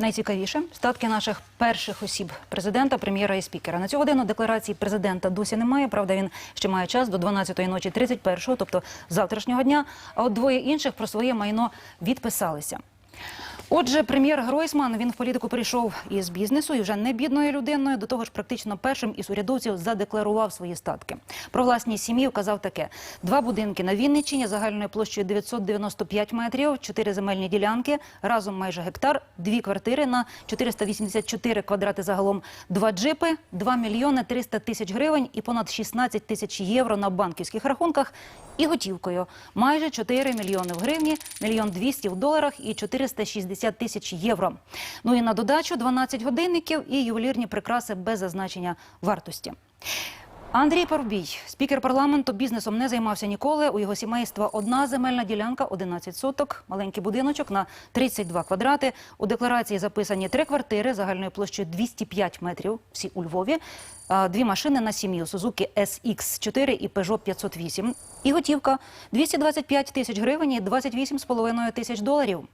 Найцікавіше статки наших перших осіб президента, прем'єра і спікера. На цю годину декларації президента досі немає. Правда, він ще має час до 12-ї ночі 31-го, тобто завтрашнього дня. А от двоє інших про своє майно відписалися. Отже, прем'єр Гройсман він в політику прийшов із бізнесу і вже не бідною людиною. До того ж, практично першим із урядовців задекларував свої статки. Про власність сім'ї вказав таке: два будинки на Вінниччині загальною площею 995 метрів, чотири земельні ділянки, разом майже гектар, дві квартири на 484 квадрати загалом, два джипи, 2 мільйони 300 тисяч гривень і понад 16 тисяч євро на банківських рахунках і готівкою. Майже 4 мільйони в гривні, мільйон 200 в доларах і 460 тисяч євро. Ну і на додачу 12 годинників і ювелірні прикраси без зазначення вартості. Андрій Парубій, спікер парламенту, бізнесом не займався ніколи. У його сімейства одна земельна ділянка, 11 соток, маленький будиночок на 32 квадрати. У декларації записані три квартири загальною площею 205 метрів, всі у Львові, дві машини на сім'ю Suzuki SX4 і Peugeot 508. І готівка 225 тисяч гривень і 28,5 тисяч доларів.